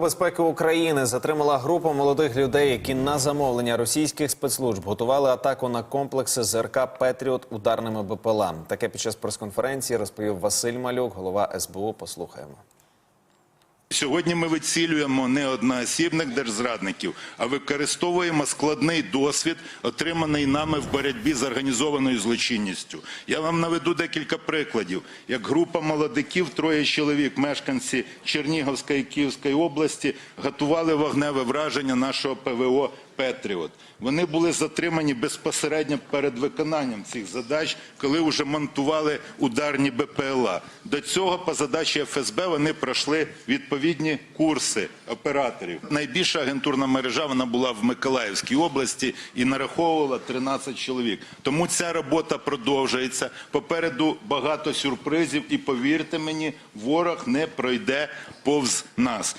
безпеки України затримала група молодих людей, які на замовлення російських спецслужб готували атаку на комплекси ЗРК Петріот ударними БПЛА. Таке під час прес-конференції розповів Василь Малюк, голова СБУ. Послухаємо. Сьогодні ми вицілюємо не одноосібних держзрадників, а використовуємо складний досвід, отриманий нами в боротьбі з організованою злочинністю. Я вам наведу декілька прикладів. Як група молодиків, троє чоловік, мешканці Чернігівської і Київської області, готували вогневе враження нашого ПВО Петріот. Вони були затримані безпосередньо перед виконанням цих задач, коли вже монтували ударні БПЛА. До цього по задачі ФСБ вони пройшли відповідні курси операторів. Найбільша агентурна мережа вона була в Миколаївській області і нараховувала 13 чоловік. Тому ця робота продовжується. Попереду багато сюрпризів, і повірте мені, ворог не пройде повз нас.